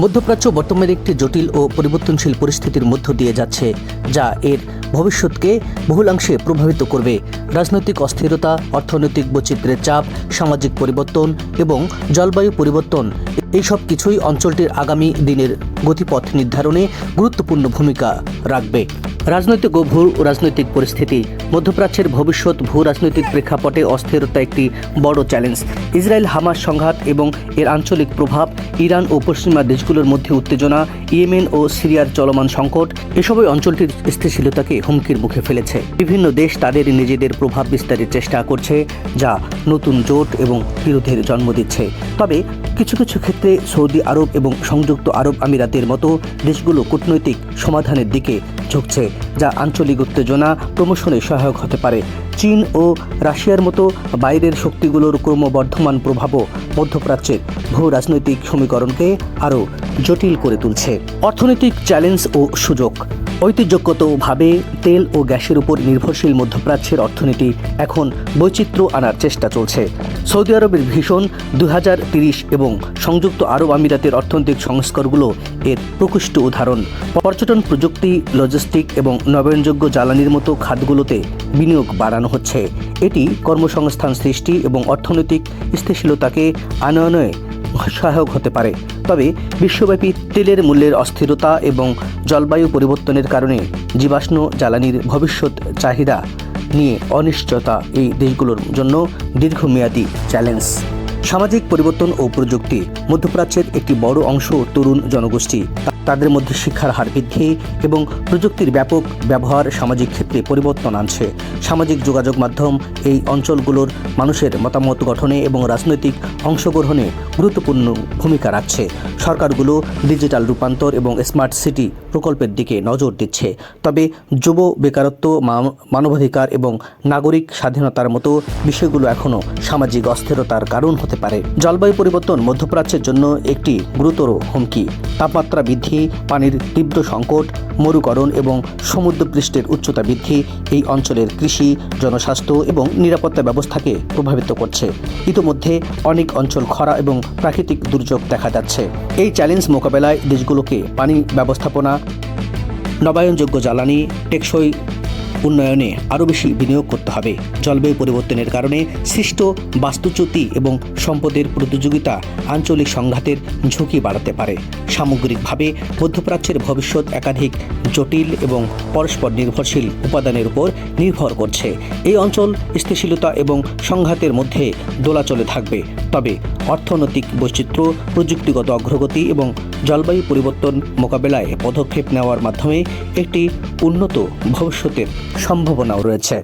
মধ্যপ্রাচ্য বর্তমানে একটি জটিল ও পরিবর্তনশীল পরিস্থিতির মধ্য দিয়ে যাচ্ছে, যা এর ভবিষ্যৎকে বহুলাংশে প্রভাবিত করবে। রাজনৈতিক অস্থিরতা, অর্থনৈতিক বৈচিত্র্যের চাপ, সামাজিক পরিবর্তন এবং জলবায়ু পরিবর্তন, এইসব কিছুই অঞ্চলটির আগামী দিনের গতিপথ নির্ধারণে গুরুত্বপূর্ণ ভূমিকা রাখবে। রাজনৈতিক ও ভূ রাজনৈতিক পরিস্থিতি। মধ্যপ্রাচ্যের ভবিষ্যৎ ভূ রাজনৈতিক প্রেক্ষাপটে অস্থিরতা একটি বড় চ্যালেঞ্জ ইসরায়েল হামাস সংঘাত এবং এর আঞ্চলিক প্রভাব, ইরান ও পশ্চিমা দেশগুলোর মধ্যে উত্তেজনা, ইয়েমেন ও সিরিয়ার চলমান সংকট, এসবই অঞ্চলটির স্থিতিশীলতাকে হুমকির মুখে ফেলেছে। বিভিন্ন দেশ তাদের নিজেদের প্রভাব বিস্তারের চেষ্টা করছে, যা নতুন জোট এবং বিরোধের জন্ম দিচ্ছে। তবে কিছু কিছু ক্ষেত্রে সৌদি আরব এবং সংযুক্ত আরব আমিরাতের মতো দেশগুলো কূটনৈতিক সমাধানের দিকে ঝুঁকছে, যা আঞ্চলিক উত্তেজনা প্রমোশনে সহায়ক হতে পারে। চীন ও রাশিয়ার মতো বাইরের শক্তিগুলোর ক্রমবর্ধমান প্রভাবও মধ্যপ্রাচ্যের ভূ রাজনৈতিক সমীকরণকে আরও জটিল করে তুলছে। অর্থনৈতিক চ্যালেঞ্জ ও সুযোগ। ঐতিহ্যগতভাবে তেল ও গ্যাসের উপর নির্ভরশীল মধ্যপ্রাচ্যের অর্থনীতি এখন বৈচিত্র্য আনার চেষ্টা চলছে। সৌদি আরবের ভীষণ দু এবং সংযুক্ত আরব আমিরাতের অর্থনৈতিক সংস্কারগুলো এর প্রকৃষ্ট উদাহরণ। পর্যটন প্রযুক্তি, লজিস্টিক এবং নবায়নযোগ্য জ্বালানির মতো খাতগুলোতে বিনিয়োগ বাড়ানো হচ্ছে। এটি কর্মসংস্থান সৃষ্টি এবং অর্থনৈতিক স্থিতিশীলতাকে আনয়নে সহায়ক হতে পারে। তবে বিশ্বব্যাপী তেলের মূল্যের অস্থিরতা এবং জলবায়ু পরিবর্তনের কারণে জীবাশ্ম জ্বালানির ভবিষ্যৎ চাহিদা নিয়ে অনিশ্চয়তা এই দেশগুলোর জন্য দীর্ঘমেয়াদী চ্যালেঞ্জ। সামাজিক পরিবর্তন ও প্রযুক্তি মধ্যপ্রাচ্যের একটি বড় অংশ তরুণ জনগোষ্ঠী। তাদের মধ্যে শিক্ষার হার বৃদ্ধি এবং প্রযুক্তির ব্যাপক ব্যবহার সামাজিক ক্ষেত্রে পরিবর্তন আনছে। সামাজিক যোগাযোগ মাধ্যম এই অঞ্চলগুলোর মানুষের মতামত গঠনে এবং রাজনৈতিক অংশগ্রহণে গুরুত্বপূর্ণ ভূমিকা রাখছে। সরকারগুলো ডিজিটাল রূপান্তর এবং স্মার্ট সিটি প্রকল্পের দিকে নজর দিচ্ছে। তবে যুব বেকারত্ব মানবাধিকার এবং নাগরিক স্বাধীনতার মতো বিষয়গুলো এখনও সামাজিক অস্থিরতার কারণ হতে পারে। জলবায়ু পরিবর্তন মধ্যপ্রাচ্যের জন্য একটি গুরুতর হুমকি। তাপমাত্রা বৃদ্ধি, পানির তীব্র সংকট, মরুকরণ এবং সমুদ্রপৃষ্ঠের উচ্চতা বৃদ্ধি এই অঞ্চলের কৃষি, জনস্বাস্থ্য এবং নিরাপত্তা ব্যবস্থাকে প্রভাবিত করছে। ইতোমধ্যে অনেক অঞ্চল খরা এবং প্রাকৃতিক দুর্যোগ দেখা যাচ্ছে। এই চ্যালেঞ্জ মোকাবেলায় দেশগুলোকে পানি ব্যবস্থাপনা, নবায়নযোগ্য জ্বালানি, টেকসই উন্নয়নে আরও বেশি বিনিয়োগ করতে হবে। জলবায়ু পরিবর্তনের কারণে সৃষ্ট বাস্তুচ্যুতি এবং সম্পদের প্রতিযোগিতা আঞ্চলিক সংঘাতের ঝুঁকি বাড়াতে পারে। সামগ্রিকভাবে, মধ্যপ্রাচ্যের ভবিষ্যৎ একাধিক জটিল এবং পরস্পর নির্ভরশীল উপাদানের উপর নির্ভর করছে। এই অঞ্চল স্থিতিশীলতা এবং সংঘাতের মধ্যে দোলাচলে থাকবে। তবে অর্থনৈতিক বৈচিত্র্য, প্রযুক্তিগত অগ্রগতি এবং জলবায়ু পরিবর্তন মোকাবেলায় পদক্ষেপ নেওয়ার মাধ্যমে একটি উন্নত ভবিষ্যতের সম্ভাবনাও রয়েছে।